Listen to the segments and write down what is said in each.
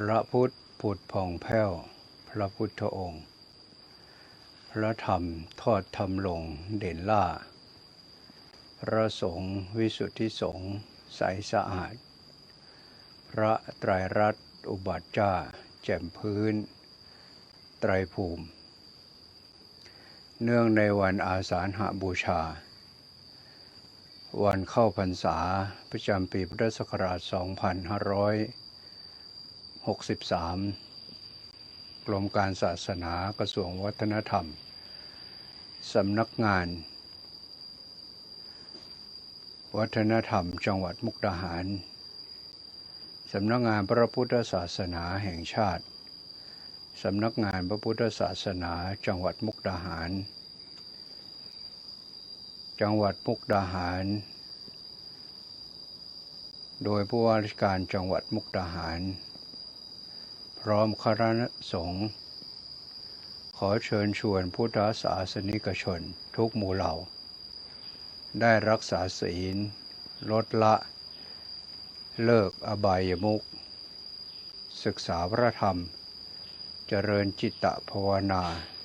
พระพุทธผุดผ่องแผ้ว พระพุทธองค์ พระธรรมทอดธรรมลงเด่นล่า พระสงฆ์วิสุทธิสงฆ์ใสสะอาด พระไตรรัตน์อุบัติจ้า แจ่มพื้น ไตรภูมิ เนื่องในวันอาสาฬหบูชาวันเข้าพรรษาประจำปีพุทธศักราช 63 กรมการศาสนากระทรวงวัฒนธรรม สำนักงาน วัฒนธรรมจังหวัดมุกดาหาร สำนักงานพระพุทธศาสนาแห่งชาติ สำนักงานพระพุทธศาสนาจังหวัดมุกดาหาร จังหวัดมุกดาหารโดยผู้ว่าราชการจังหวัดมุกดาหาร พร้อมคณะสงฆ์ขอเชิญชวนพุทธศาสนิกชนทุกหมู่เหล่า ได้รักษาศีล ลดละ เลิกอบายมุกศึกษาพระธรรม เจริญจิตตภาวนา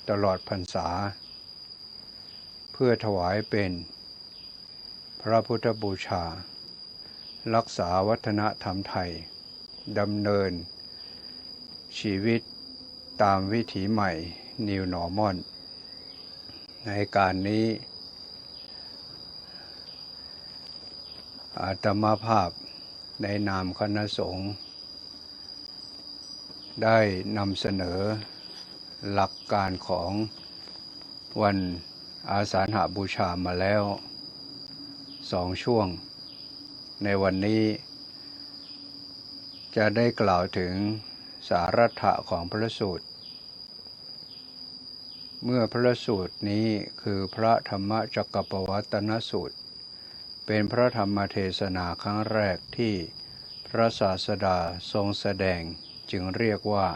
ตลอดพรรษา เพื่อถวายเป็น พระพุทธบูชา รักษาวัฒนธรรมไทยดำเนิน ชีวิตตามวิถีใหม่ New Normal ในการนี้ อาตมาภาพในนามคณะสงฆ์ได้นำเสนอหลักการของวันอาสาฬหบูชามาแล้วสองช่วง ในวันนี้ จะได้กล่าวถึง สารถะของพระสูตร เมื่อพระสูตรนี้คือพระธรรมจักรปวัตนสูตร เป็นพระธรรมเทศนาครั้งแรกที่พระศาสดาทรงแสดงจึงเรียกว่า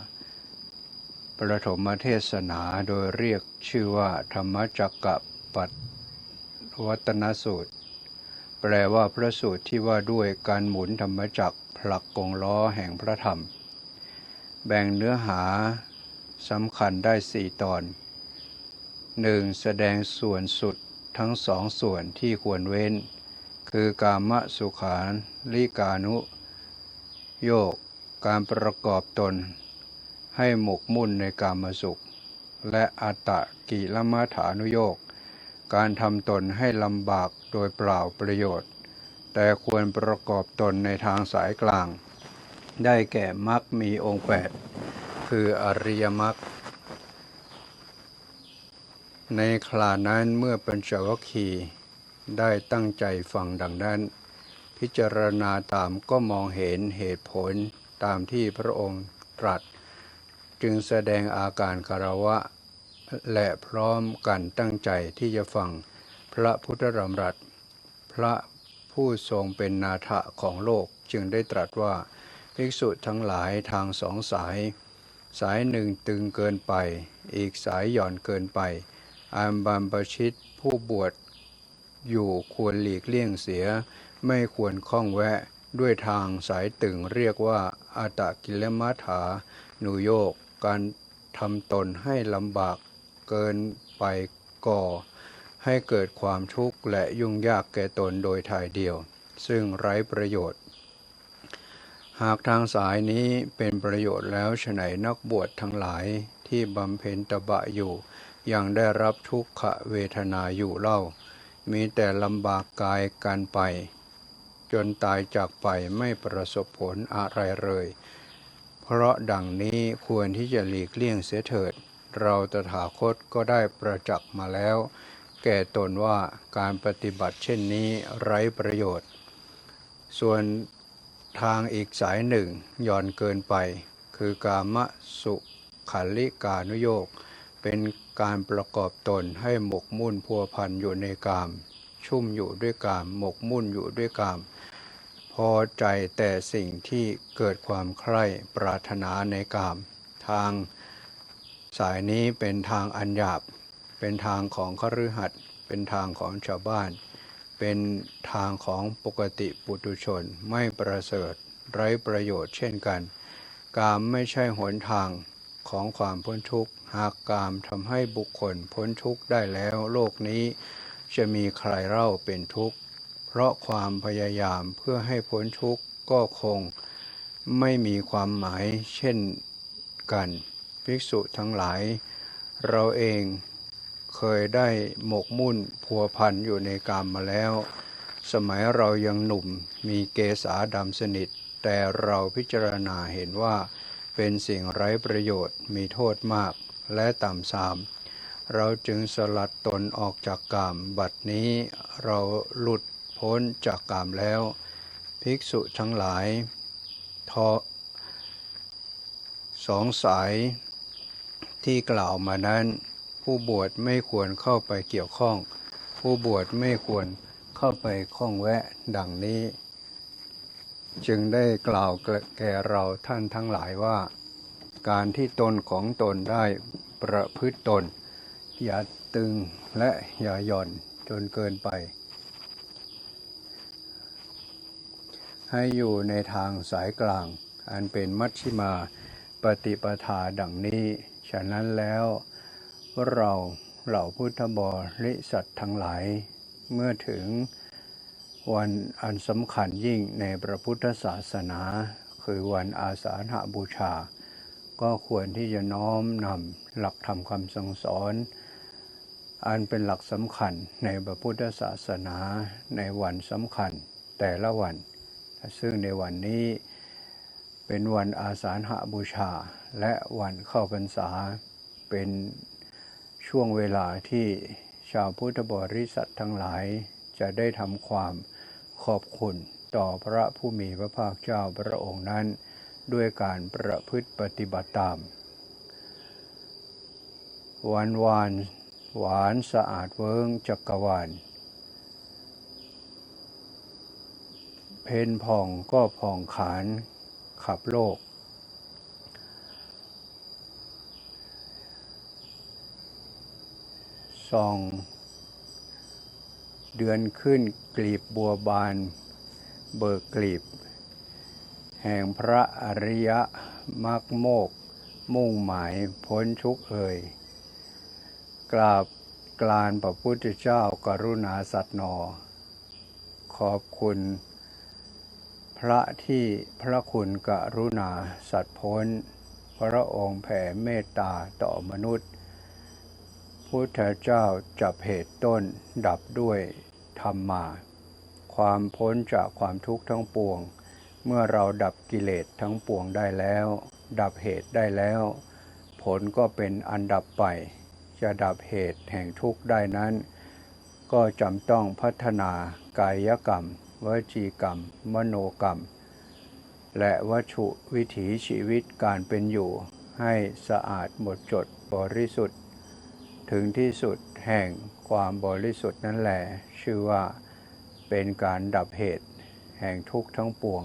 ประถมเทศนาโดยเรียกชื่อว่า ธรรมจักรปัวัตนสูตร แปลว่าพระสูตรที่ว่าด้วยการหมุนธรรมจักรผลักกงล้อแห่งพระธรรม แบ่งเนื้อหาสำคัญได้สี่ตอนหนึ่งแสดงส่วนสุดทั้งสองส่วนที่ควรเว้น คือกามสุขานลิกานุ โยกการประกอบตน ให้หมกมุ่นในกามสุข และอัตตะกิลมัฐานุโยกการทำตนให้ลำบากโดยเปล่าประโยชน์ แต่ควรประกอบตนในทางสายกลาง ได้แก่มรรคมีองค์แปดคืออริยมรรคในครานั้นเมื่อปัญจวัคคีได้ตั้งใจฟังดังนั้น พิจารณาตามก็มองเห็นเหตุผลตามที่พระองค์ตรัส จึงแสดงอาการคารวะ และพร้อมกันตั้งใจที่จะฟังพระพุทธธรรมรัตพระผู้ทรงเป็นนาถะของโลกจึงได้ตรัสว่า ภิกษุทั้งหลายทางสองสาย สายหนึ่งตึงเกินไป อีกสายหย่อนเกินไปอามบามปชิตผู้บวชอยู่ควรหลีกเลี่ยงเสีย ไม่ควรข้องแวะด้วยทางสายตึงเรียกว่าอาตะกิลมัฐานุโยกการทำตนให้ลำบากเกินไปก่อ ให้เกิดความทุกข์และยุ่งยากแก่ตนโดยทายเดียว ซึ่งไร้ประโยชน์ หากทางสายนี้เป็นประโยชน์แล้วฉไหนนักบวชทั้งหลายที่บำเพ็ญตบะอยู่ ยังได้รับทุกขเวทนาอยู่เล่า มีแต่ลำบากกายกันไป จนตายจากไปไม่ประสบผลอะไรเลย เพราะดังนี้ควรที่จะหลีกเลี่ยงเสียเถิด เราตถาคตก็ได้ประจักษ์มาแล้ว แก่ตนว่าการปฏิบัติเช่นนี้ไร้ประโยชน์ ส่วน ทางอีกสายหนึ่งย่อนเกินไป คือกามสุขันลิกานุโยกเป็นการประกอบตนให้หมกมุ่นพัวพันอยู่ในกาม ชุ่มอยู่ด้วยกาม หมกมุ่นอยู่ด้วยกาม พอใจแต่สิ่งที่เกิดความใคร่ปรารถนาในกาม ทางสายนี้เป็นทางอันหยาบ เป็นทางของคฤหัสถ์เป็นทางของชาวบ้าน เป็นทางของปกติปุถุชนไม่ประเสริฐไร้ประโยชน์เช่นกัน กามไม่ใช่หนทางของความพ้นทุกข์ หากกามทำให้บุคคลพ้นทุกข์ได้แล้วโลกนี้จะมีใครเล่าเป็นทุกข์ เพราะความพยายามเพื่อให้พ้นทุกข์ก็คงไม่มีความหมายเช่นกัน ภิกษุทั้งหลาย เราเอง เคยได้หมกมุ่นพัวพันอยู่ในกามมาแล้ว สมัยเรายังหนุ่มมีเกษาดำสนิท แต่เราพิจารณาเห็นว่าเป็นสิ่งไร้ประโยชน์มีโทษมากและต่ำทราม เราจึงสลัดตนออกจากกาม บัดนี้เราหลุดพ้นจากกามแล้ว ภิกษุทั้งหลายทอสองสายที่กล่าวมานั้น ผู้บวชไม่ควรเข้าไปเกี่ยวข้อง ผู้บวชไม่ควรเข้าไปข้องแวะดังนี้ จึงได้กล่าวแก่เราท่านทั้งหลายว่า การที่ตนของตนได้ประพฤติตน อย่าตึงและอย่าหย่อนจนเกินไป ให้อยู่ในทางสายกลาง อันเป็นมัชชิมาปฏิปทาดังนี้ ฉะนั้นแล้ว เราเหล่าพุทธบริษัททั้งหลาย เมื่อถึงวันอันสำคัญยิ่งในพระพุทธศาสนา คือวันอาสาฬหบูชา ก็ควรที่จะน้อมนำหลักธรรมคำสั่งสอน อันเป็นหลักสำคัญในพระพุทธศาสนาในวันสำคัญแต่ละวัน ซึ่งในวันนี้เป็นวันอาสาฬหบูชา และวันเข้าพรรษาเป็น ช่วงเวลาที่ชาวพุทธบริษัททั้งหลายจะได้ทำความขอบคุณต่อพระผู้มีพระภาคเจ้าพระองค์นั้น ด้วยการประพฤติปฏิบัติตาม หวันหวานหวานสะอาดเวิงจักรวาล เพนผ่องก็ผ่องขานขับโลก ส่อง เดือนขึ้นกลีบบัวบานเบิกกลีบ แห่งพระอริยมักโมก มุ่งหมายพ้นทุกเอ่ยกราบกลานพระพุทธเจ้ากรุณาสัตว์นอ ขอบคุณ พระที่พระคุณกรุณาสัตว์พ้น พระองค์แผ่เมตตาต่อมนุษย์ พุทธเจ้าจับเหตุต้นดับด้วยธรรมมา ความพ้นจากความทุกข์ทั้งปวง เมื่อเราดับกิเลสทั้งปวงได้แล้ว ดับเหตุได้แล้ว ผลก็เป็นอันดับไป จะดับเหตุแห่งทุกข์ได้นั้น ก็จำต้องพัฒนากายกรรมวจีกรรม มโนกรรม และวัตถุวิถีชีวิตการเป็นอยู่ ให้สะอาดหมดจดบริสุทธิ์ ถึงที่สุดแห่งความบริสุทธิ์นั่นแหละชื่อว่าเป็นการดับเหตุแห่งทุกข์ทั้งปวง